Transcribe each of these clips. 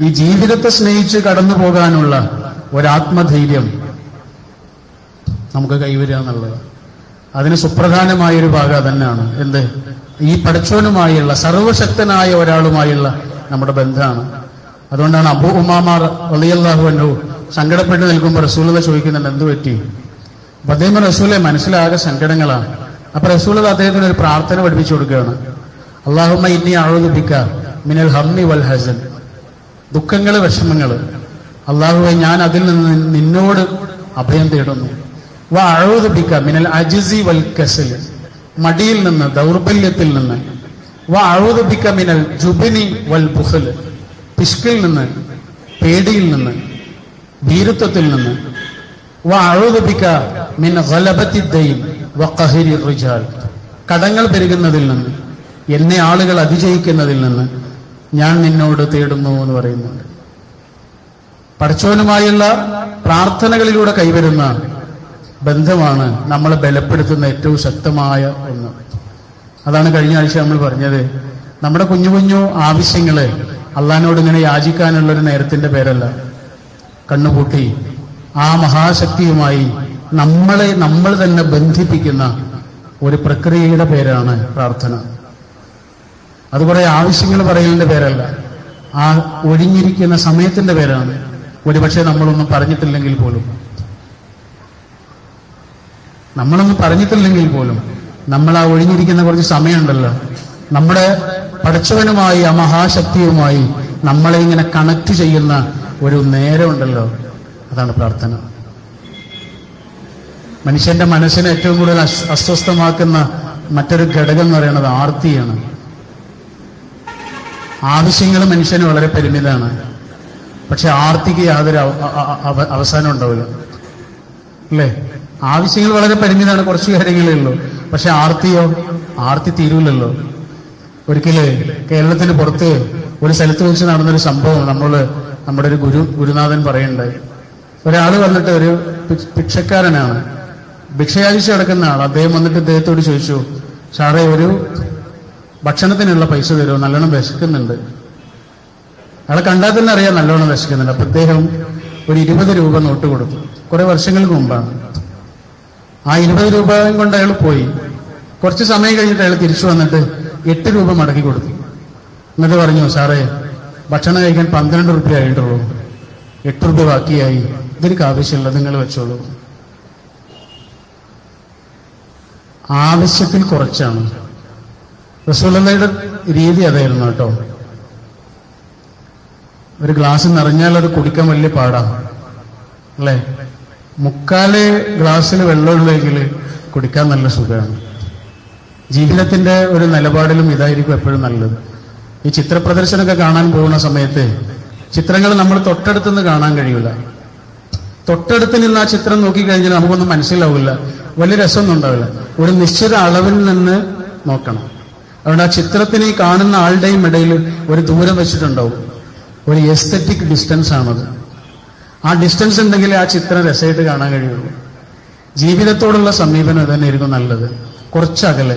ഈ ജീവിതത്തെ സ്നേഹിച്ച് കടന്നു പോകാനുള്ള ഒരാത്മധൈര്യം നമുക്ക് കൈവരിക എന്നുള്ളത്. അതിന് സുപ്രധാനമായ ഒരു ഭാഗം തന്നെയാണ് എന്ത്? ഈ പഠിച്ചവനുമായുള്ള സർവശക്തനായ ഒരാളുമായുള്ള നമ്മുടെ ബന്ധമാണ്. അതുകൊണ്ടാണ് അബു ഉമാമാർ വലിയല്ലാഹു അന്നു സങ്കടപ്പെട്ട് നിൽക്കുമ്പോൾ റസൂലത ചോദിക്കുന്നുണ്ട് എന്ത് പറ്റി? അപ്പൊ അദ്ദേഹം റസൂലെ മനസ്സിലാകെ സങ്കടങ്ങളാണ്. അപ്പൊ റസൂലത അദ്ദേഹത്തിന് ഒരു പ്രാർത്ഥന പഠിപ്പിച്ചു കൊടുക്കുകയാണ്. അള്ളാഹുമ്മ ഇന്നി അഴുതുബിക്ക മിനൽ ഹമ്മി വൽ ഹസൻ. ദുഃഖങ്ങൾ വിഷമങ്ങൾ അള്ളാഹുവെ ഞാൻ അതിൽ നിന്ന് നിന്നോട് അഭയം തേടുന്നു. വ അഴുതുബിക്ക മിനൽ അജിസി വൽ കസൽ മടിയിൽ നിന്ന് ദൗർബല്യത്തിൽ നിന്ന്. വ അഴുതുപിക്ക മിനൽ ജുബിനി വൽ ബുഹൽ പിഷ്കിൽ നിന്ന് പേടിയിൽ നിന്ന്. ഭീരുത്വത്തിൽ നിന്ന്. വ അഴുതുപിക്ക മിൻ ഗലബത്തി ദൈൻ വ കഹരി റിജാൽ. കടങ്ങൾ പെരുകുന്നതിൽ നിന്ന്. എന്നെ ആളുകൾ അതിജയിക്കുന്നതിൽ നിന്ന്. ഞാൻ നിന്നോട് തേടുന്നു എന്ന് പറയുന്നുണ്ട്. പഠിച്ചവനുമായുള്ള പ്രാർത്ഥനകളിലൂടെ കൈവരുന്ന ബന്ധമാണ് നമ്മളെ ബലപ്പെടുത്തുന്ന ഏറ്റവും ശക്തമായ ഒന്ന്. അതാണ് കഴിഞ്ഞ ആഴ്ച നമ്മൾ പറഞ്ഞത്. നമ്മുടെ കുഞ്ഞു കുഞ്ഞു ആവശ്യങ്ങളെ അള്ളഹാനോട് ഇങ്ങനെ യാചിക്കാനുള്ള ഒരു നേരത്തിന്റെ പേരല്ല. കണ്ണുപൂട്ടി ആ മഹാശക്തിയുമായി നമ്മളെ നമ്മൾ തന്നെ ബന്ധിപ്പിക്കുന്ന ഒരു പ്രക്രിയയുടെ പേരാണ് പ്രാർത്ഥന. അത് കുറെ ആവശ്യങ്ങൾ പറയലിന്റെ പേരല്ല. ആ ഒഴിഞ്ഞിരിക്കുന്ന സമയത്തിന്റെ പേരാണ്. ഒരുപക്ഷെ നമ്മളൊന്നും പറഞ്ഞിട്ടില്ലെങ്കിൽ പോലും. നമ്മളൊന്നും പറഞ്ഞിട്ടില്ലെങ്കിൽ പോലും. നമ്മൾ ആ ഒഴിഞ്ഞിരിക്കുന്ന കുറച്ച് സമയമുണ്ടല്ലോ. നമ്മുടെ പഠിച്ചവനുമായി ആ മഹാശക്തിയുമായി നമ്മളെ ഇങ്ങനെ കണക്ട് ചെയ്യുന്ന ഒരു നേരമുണ്ടല്ലോ. അതാണ് പ്രാർത്ഥന. മനുഷ്യന്റെ മനസ്സിനെ ഏറ്റവും കൂടുതൽ അസ്വസ്ഥമാക്കുന്ന മറ്റൊരു ഘടകം എന്ന് പറയുന്നത് ആർത്തിയാണ്. ആവശ്യങ്ങൾ മനുഷ്യന് വളരെ പരിമിതമാണ്. പക്ഷെ ആർത്തിക്ക് യാതൊരു അവസാനം ഉണ്ടാവില്ല. അല്ലേ? ആവശ്യങ്ങൾ വളരെ പരിമിതമാണ് കുറച്ച് കാര്യങ്ങളേ ഉള്ളൂ. പക്ഷെ ആർത്തിയോ? ആർത്തി തീരൂലല്ലോ. ഒരിക്കലേ കേരളത്തിന് പുറത്ത് ഒരു സ്ഥലത്ത് വെച്ച് നടന്നൊരു സംഭവം നമ്മൾ നമ്മുടെ ഒരു ഗുരു ഗുരുനാഥൻ പറയുണ്ടായി ഒരാൾ വന്നിട്ട് ഒരു ഭിക്ഷക്കാരനാണ്. ഭിക്ഷയാഴ്ച കിടക്കുന്ന ആൾ അദ്ദേഹം വന്നിട്ട് അദ്ദേഹത്തോട് ചോദിച്ചു സാറേ ഒരു ഭക്ഷണത്തിനുള്ള പൈസ തരുമോ? നല്ലോണം വിശക്കുന്നുണ്ട്. അയാളെ കണ്ടാൽ തന്നെ അറിയാം നല്ലോണം വിശക്കുന്നുണ്ട്. അപ്പൊ അദ്ദേഹം ഒരു ഇരുപത് രൂപ നോട്ട് കൊടുത്തു. കുറെ വർഷങ്ങൾക്ക് മുമ്പാണ്. ആ ഇരുപത് രൂപ കൊണ്ട് അയാൾ പോയി. കുറച്ച് സമയം കഴിഞ്ഞിട്ട് അയാൾ തിരിച്ചു വന്നിട്ട് എട്ട് രൂപ മടക്കി കൊടുത്തു. എന്നിട്ട് പറഞ്ഞു സാറേ ഭക്ഷണം കഴിക്കാൻ പന്ത്രണ്ട് റുപ്യ ആയിട്ടുള്ളൂ. എട്ട് റുപ്യ ബാക്കിയായി. ഇതെനിക്ക് ആവശ്യമില്ല നിങ്ങൾ വെച്ചോളൂ. ആവശ്യത്തിൽ കുറച്ചാണ്. റസൂലയുടെ രീതി അതായിരുന്നു കേട്ടോ. ഒരു ഗ്ലാസ് നിറഞ്ഞാൽ അത് കുടിക്കാൻ വലിയ പാടാണ് അല്ലേ? മുക്കാൽ ഗ്ലാസ്സിൽ വെള്ളമുള്ളെങ്കിൽ കുടിക്കാൻ നല്ല സുഖമാണ്. ജീവിതത്തിന്റെ ഒരു നിലപാടിലും ഇതായിരിക്കും എപ്പോഴും നല്ലത്. ഈ ചിത്രപ്രദർശനമൊക്കെ കാണാൻ പോകുന്ന സമയത്ത് ചിത്രങ്ങൾ നമ്മൾ തൊട്ടടുത്തുനിന്ന് കാണാൻ കഴിയില്ല തൊട്ടടുത്ത് നിന്ന് ആ ചിത്രം നോക്കിക്കഴിഞ്ഞാൽ നമുക്കൊന്നും മനസ്സിലാവില്ല. വലിയ രസമൊന്നും ഉണ്ടാവില്ല. ഒരു നിശ്ചിത അളവിൽ നിന്ന് നോക്കണം. അതുകൊണ്ട് ആ ചിത്രത്തിനെ കാണുന്ന ആളുടെയും ഇടയിൽ ഒരു ദൂരം വെച്ചിട്ടുണ്ടാവും. ഒരു എസ്തറ്റിക് ഡിസ്റ്റൻസ് ആണത്. ആ ഡിസ്റ്റൻസ് ഉണ്ടെങ്കിലേ ആ ചിത്രം രസമായിട്ട് കാണാൻ കഴിയുള്ളൂ. ജീവിതത്തോടുള്ള സമീപനം തന്നെയായിരിക്കും നല്ലത്. കുറച്ചകലെ.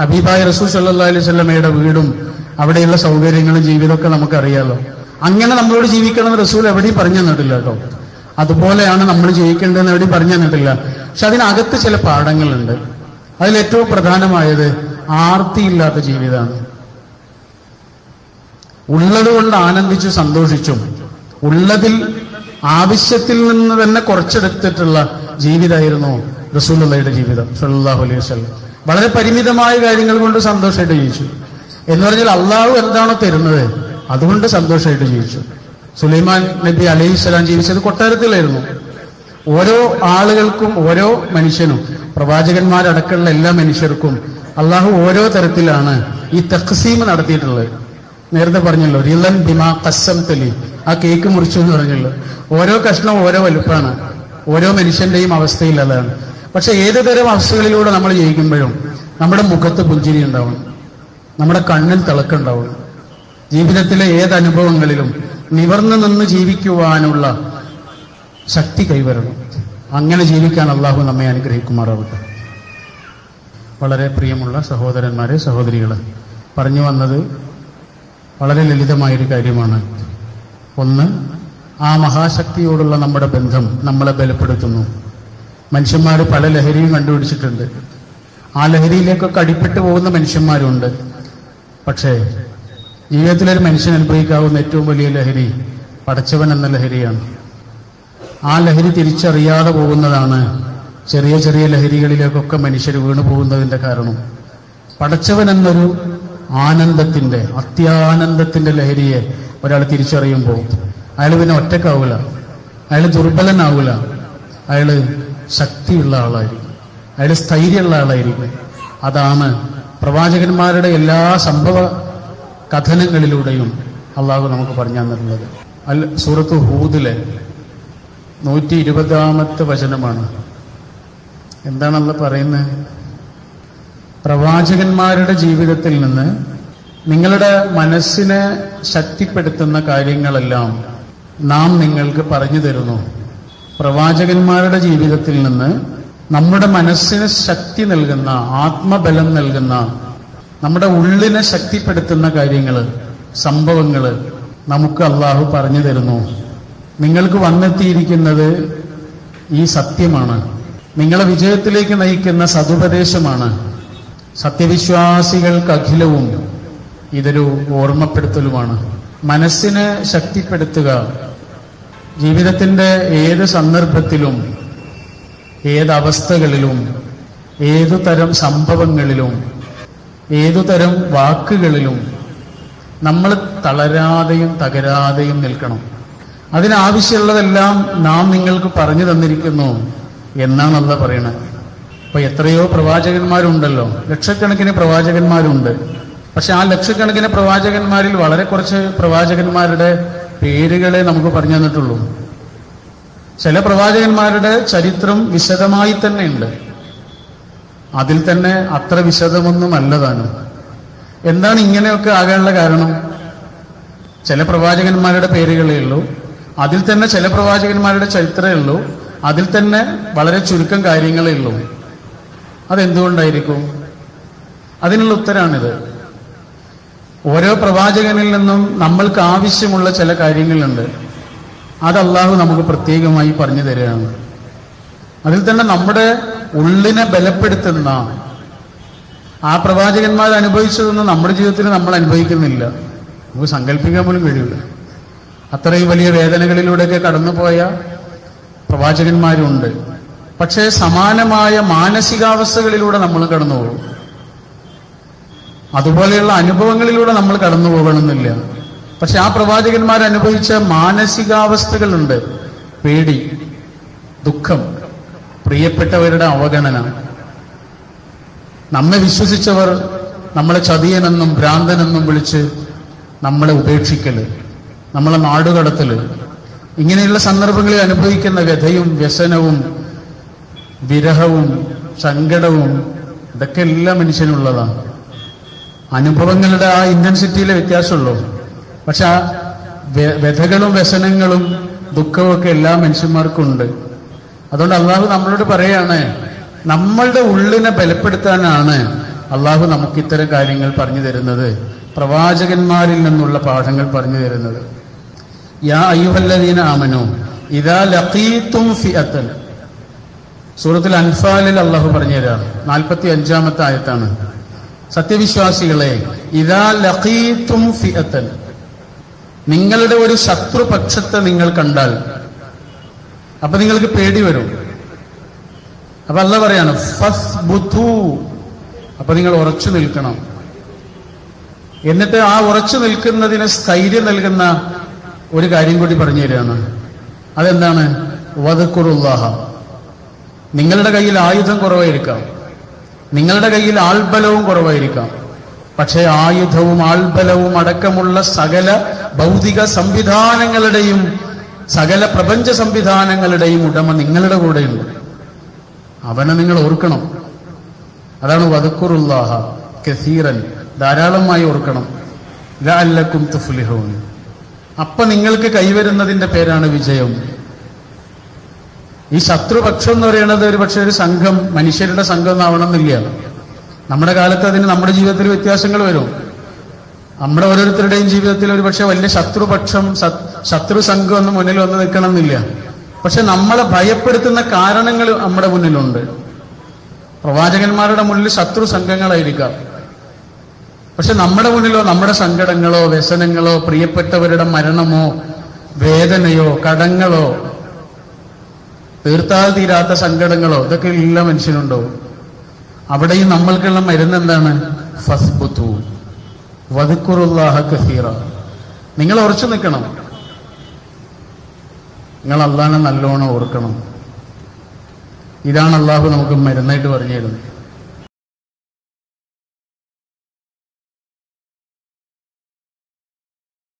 ഹബീബായ റസൂൽ സല്ലാ അലൈഹി സ്വലമയുടെ വീടും അവിടെയുള്ള സൗകര്യങ്ങളും ജീവിതമൊക്കെ നമുക്കറിയാലോ. അങ്ങനെ നമ്മളോട് ജീവിക്കണമെന്ന് റസൂൽ എവിടെയും പറഞ്ഞു തന്നിട്ടില്ല കേട്ടോ. അതുപോലെയാണ് നമ്മൾ ജീവിക്കേണ്ടതെന്ന് എവിടെയും പറഞ്ഞു തന്നിട്ടില്ല. പക്ഷെ അതിനകത്ത് ചില പാഠങ്ങളുണ്ട്. അതിലേറ്റവും പ്രധാനമായത് ആർത്തിയില്ലാത്ത ജീവിതമാണ്. ഉള്ളതുകൊണ്ട് ആനന്ദിച്ചു സന്തോഷിച്ചും ഉള്ളതിൽ ആവശ്യത്തിൽ നിന്ന് തന്നെ കുറച്ചെടുത്തിട്ടുള്ള ജീവിതമായിരുന്നു റസൂലുള്ളയുടെ ജീവിതം സല്ലല്ലാഹു അലൈഹി വസല്ലം. വളരെ പരിമിതമായ കാര്യങ്ങൾ കൊണ്ട് സന്തോഷമായിട്ട് ജീവിച്ചു. എന്ന് പറഞ്ഞാൽ അള്ളാഹു എന്താണോ തരുന്നത് അതുകൊണ്ട് സന്തോഷമായിട്ട് ജീവിച്ചു. സുലൈമാൻ നബി അലൈഹി സ്വലാം ജീവിച്ചത് കൊട്ടാരത്തിലായിരുന്നു. ഓരോ ആളുകൾക്കും ഓരോ മനുഷ്യനും പ്രവാചകന്മാരടക്കമുള്ള എല്ലാ മനുഷ്യർക്കും അള്ളാഹു ഓരോ തരത്തിലാണ് ഈ തഖ്സീം നടത്തിയിട്ടുള്ളത്. നേരത്തെ പറഞ്ഞല്ലോ റിലൻ ബിമാ കസം തെലി ആ കേക്ക് മുറിച്ചു എന്ന് പറഞ്ഞല്ലോ. ഓരോ കഷ്ണം ഓരോ വലുപ്പമാണ് ഓരോ മനുഷ്യന്റെയും അവസ്ഥയിൽ അതാണ്. പക്ഷെ ഏത് തരം അവസ്ഥകളിലൂടെ നമ്മൾ ജയിക്കുമ്പോഴും നമ്മുടെ മുഖത്ത് പുഞ്ചിരി ഉണ്ടാവണം നമ്മുടെ കണ്ണിൽ തിളക്കുണ്ടാവണം ജീവിതത്തിലെ ഏത് അനുഭവങ്ങളിലും നിവർന്നു നിന്ന് ജീവിക്കുവാനുള്ള ശക്തി കൈവരണം. അങ്ങനെ ജീവിക്കാൻ അള്ളാഹു നമ്മെ അനുഗ്രഹിക്കുമാറാവട്ടെ. വളരെ പ്രിയമുള്ള സഹോദരന്മാരെ സഹോദരികളെ പറഞ്ഞു വന്നത് വളരെ ലളിതമായൊരു കാര്യമാണ്. ഒന്ന് ആ മഹാശക്തിയോടുള്ള നമ്മുടെ ബന്ധം നമ്മളെ ബലപ്പെടുത്തുന്നു. മനുഷ്യന്മാർ പല ലഹരിയും കണ്ടുപിടിച്ചിട്ടുണ്ട്. ആ ലഹരിയിലേക്കൊക്കെ അടിപ്പെട്ടു പോകുന്ന മനുഷ്യന്മാരുണ്ട്. പക്ഷേ ജീവിതത്തിലൊരു മനുഷ്യൻ അനുഭവിക്കാവുന്ന ഏറ്റവും വലിയ ലഹരി പടച്ചവൻ എന്ന ലഹരിയാണ്. ആ ലഹരി തിരിച്ചറിയാതെ പോകുന്നതാണ് ചെറിയ ചെറിയ ലഹരികളിലേക്കൊക്കെ മനുഷ്യർ വീണു പോകുന്നതിന്റെ കാരണം. പടച്ചവൻ എന്നൊരു ആനന്ദത്തിന്റെ അത്യാനന്ദത്തിന്റെ ലഹരിയെ ഒരാൾ തിരിച്ചറിയുമ്പോൾ അയാൾ പിന്നെ ഒറ്റക്കാവൂല. അയാൾ ദുർബലനാവൂല. അയാൾ ശക്തിയുള്ള ആളായിരിക്കും. അയാൾ സ്ഥൈര്യമുള്ള ആളായിരിക്കും. അതാണ് പ്രവാചകന്മാരുടെ എല്ലാ സംഭവ കഥനങ്ങളിലൂടെയും അള്ളാഹു നമുക്ക് പറഞ്ഞു തന്നിട്ടുള്ളത് അൽ സൂറത്ത് ഹൂദിലെ നൂറ്റി ഇരുപതാമത്തെ വചനമാണ്. എന്താണല്ല പറയുന്നത് പ്രവാചകന്മാരുടെ ജീവിതത്തിൽ നിന്ന് നിങ്ങളുടെ മനസ്സിനെ ശക്തിപ്പെടുത്തുന്ന കാര്യങ്ങളെല്ലാം നാം നിങ്ങൾക്ക് പറഞ്ഞു തരുന്നു. പ്രവാചകന്മാരുടെ ജീവിതത്തിൽ നിന്ന് നമ്മുടെ മനസ്സിന് ശക്തി നൽകുന്ന ആത്മബലം നൽകുന്ന നമ്മുടെ ഉള്ളിനെ ശക്തിപ്പെടുത്തുന്ന കാര്യങ്ങൾ സംഭവങ്ങൾ നമുക്ക് അള്ളാഹു പറഞ്ഞു തരുന്നു. നിങ്ങൾക്ക് വന്നെത്തിയിരിക്കുന്നത് ഈ സത്യമാണ്. നിങ്ങളെ വിജയത്തിലേക്ക് നയിക്കുന്ന സതുപദേശമാണ്. സത്യവിശ്വാസികൾക്ക് അഖിലവും ഇതൊരു ഓർമ്മപ്പെടുത്തലുമാണ്. മനസ്സിനെ ശക്തിപ്പെടുത്തുക. ജീവിതത്തിന്റെ ഏത് സന്ദർഭത്തിലും ഏതവസ്ഥകളിലും ഏതു തരം സംഭവങ്ങളിലും ഏതു തരം വാക്കുകളിലും നമ്മൾ തളരാതെയും തകരാതെയും നിൽക്കണം. അതിനാവശ്യമുള്ളതെല്ലാം നാം നിങ്ങൾക്ക് പറഞ്ഞു തന്നിരിക്കുന്നു. എന്നാണ് അല്ല പറയണത്. അപ്പൊ എത്രയോ പ്രവാചകന്മാരുണ്ടല്ലോ. ലക്ഷക്കണക്കിന് പ്രവാചകന്മാരുണ്ട്. പക്ഷെ ആ ലക്ഷക്കണക്കിന് പ്രവാചകന്മാരിൽ വളരെ കുറച്ച് പ്രവാചകന്മാരുടെ പേരുകളെ നമുക്ക് പറഞ്ഞു തന്നിട്ടുള്ളൂ. ചില പ്രവാചകന്മാരുടെ ചരിത്രം വിശദമായി തന്നെ ഉണ്ട് അതിൽ തന്നെ അത്ര വിശദമൊന്നും അല്ലതാണ് എന്താണ് ഇങ്ങനെയൊക്കെ ആകാനുള്ള കാരണം? ചില പ്രവാചകന്മാരുടെ പേരുകളേ ഉള്ളൂ. അതിൽ തന്നെ ചില പ്രവാചകന്മാരുടെ ചരിത്രമേ ഉള്ളൂ. അതിൽ തന്നെ വളരെ ചുരുക്കം കാര്യങ്ങളേ ഉള്ളൂ. അതെന്തുകൊണ്ടായിരിക്കും? അതിനുള്ള ഉത്തരാണിത്. ഓരോ പ്രവാചകനിൽ നിന്നും നമ്മൾക്ക് ആവശ്യമുള്ള ചില കാര്യങ്ങളുണ്ട്. അത് അള്ളാഹു നമുക്ക് പ്രത്യേകമായി പറഞ്ഞു തരികയാണ്. അതിൽ തന്നെ നമ്മുടെ ഉള്ളിനെ ബലപ്പെടുത്തുന്ന ആ പ്രവാചകന്മാർ അനുഭവിച്ചതൊന്നും നമ്മുടെ ജീവിതത്തിൽ നമ്മൾ അനുഭവിക്കുന്നില്ല. നമുക്ക് സങ്കല്പിക്കാൻ പോലും കഴിയില്ല അത്രയും വലിയ വേദനകളിലൂടെയൊക്കെ കടന്നുപോയ പ്രവാചകന്മാരുണ്ട്. പക്ഷേ സമാനമായ മാനസികാവസ്ഥകളിലൂടെ നമ്മൾ കടന്നു പോകും. അതുപോലെയുള്ള അനുഭവങ്ങളിലൂടെ നമ്മൾ കടന്നു പോകണമെന്നില്ല. പക്ഷെ ആ പ്രവാചകന്മാർ അനുഭവിച്ച മാനസികാവസ്ഥകളുണ്ട്. പേടി ദുഃഖം പ്രിയപ്പെട്ടവരുടെ അവഗണന. നമ്മെ വിശ്വസിച്ചവർ നമ്മളെ ചതിയനെന്നും ഭ്രാന്തനെന്നും വിളിച്ച് നമ്മളെ ഉപേക്ഷിക്കൽ നമ്മളെ നാടുകടത്തൽ ഇങ്ങനെയുള്ള സന്ദർഭങ്ങളിൽ അനുഭവിക്കുന്ന വ്യഥയും വ്യസനവും വിരഹവും സങ്കടവും ഇതൊക്കെ എല്ലാ മനുഷ്യനുള്ളതാണ്. അനുഭവങ്ങളുടെ ആ ഇന്റൻസിറ്റിയിലെ വ്യത്യാസമുള്ളൂ. പക്ഷെ ആ വ്യ- വ്യഥകളും വ്യസനങ്ങളും ദുഃഖവും ഒക്കെ എല്ലാ മനുഷ്യന്മാർക്കും ഉണ്ട് അതുകൊണ്ട് അള്ളാഹു നമ്മളോട് പറയാണ് നമ്മളുടെ ഉള്ളിനെ ബലപ്പെടുത്താനാണ് അള്ളാഹു നമുക്ക് ഇത്തരം കാര്യങ്ങൾ പറഞ്ഞു തരുന്നത്. പ്രവാചകന്മാരിൽ നിന്നുള്ള പാഠങ്ങൾ പറഞ്ഞു തരുന്നത്. സൂറത്തുൽ അൻഫാലിൽ അള്ളാഹു പറഞ്ഞു തരാണ് നാൽപ്പത്തി അഞ്ചാമത്തെ ആയത്താണ്. സത്യവിശ്വാസികളെ ഇതാ ലഖീത്തും ഫിഅത്തൻ. നിങ്ങളുടെ ഒരു ശത്രുപക്ഷത്തെ നിങ്ങൾ കണ്ടാൽ അപ്പൊ നിങ്ങൾക്ക് പേടി വരും. അപ്പൊ അല്ല പറയാണ് അപ്പൊ നിങ്ങൾ ഉറച്ചു നിൽക്കണം. എന്നിട്ട് ആ ഉറച്ചു നിൽക്കുന്നതിന് സ്ഥൈര്യം നൽകുന്ന ഒരു കാര്യം കൂടി പറഞ്ഞു തരികയാണ്. അതെന്താണ്? വധക്കുറുല്ലാഹ നിങ്ങളുടെ കയ്യിൽ ആയുധം കുറവായിരിക്കാം. നിങ്ങളുടെ കയ്യിൽ ആൾബലവും കുറവായിരിക്കാം. പക്ഷേ ആയുധവും ആൾബലവും അടക്കമുള്ള സകല ഭൗതിക സംവിധാനങ്ങളുടെയും സകല പ്രപഞ്ച സംവിധാനങ്ങളുടെയും ഉടമ നിങ്ങളുടെ കൂടെയുണ്ട്. അവനെ നിങ്ങൾ ഓർക്കണം. അതാണ് വധക്കുറുല്ലാഹ കസീറൻ. ധാരാളമായി ഓർക്കണം. ലഅല്ലക്കും തുഫ്ലിഹൂൻ. അപ്പൊ നിങ്ങൾക്ക് കൈവരുന്നതിന്റെ പേരാണ് വിജയം. ഈ ശത്രുപക്ഷം എന്ന് പറയുന്നത് ഒരു പക്ഷേ ഒരു സംഘം മനുഷ്യരുടെ സംഘം എന്നാവണം ആവണമെന്നില്ല നമ്മുടെ കാലത്ത് അതിന് നമ്മുടെ ജീവിതത്തിൽ വ്യത്യാസങ്ങൾ വരും. നമ്മുടെ ഓരോരുത്തരുടെയും ജീവിതത്തിൽ ഒരു പക്ഷെ വലിയ ശത്രുപക്ഷം ശത്രു സംഘം ഒന്നും മുന്നിൽ വന്ന് നിൽക്കണമെന്നില്ല. പക്ഷെ നമ്മളെ ഭയപ്പെടുത്തുന്ന കാരണങ്ങൾ നമ്മുടെ മുന്നിലുണ്ട്. പ്രവാചകന്മാരുടെ മുന്നിൽ ശത്രു സംഘങ്ങളായിരിക്കാം. പക്ഷെ നമ്മുടെ മുന്നിലോ നമ്മുടെ സങ്കടങ്ങളോ വ്യസനങ്ങളോ പ്രിയപ്പെട്ടവരുടെ മരണമോ വേദനയോ കടങ്ങളോ തീർത്താൽ തീരാത്ത സങ്കടങ്ങളോ ഇതൊക്കെ എല്ലാ മനുഷ്യനുണ്ടോ അവിടെയും നമ്മൾക്കുള്ള മരുന്ന് എന്താണ്? ഫസ്ബുത്തു വധുക്കുറുല്ലാഹ കസീറ. നിങ്ങൾ ഉറച്ചു നിൽക്കണം. നിങ്ങൾ അള്ളാനെ നല്ലോണം ഓർക്കണം. ഇതാണ് അള്ളാഹു നമുക്ക് മരുന്നായിട്ട് പറഞ്ഞു തരുന്നത്.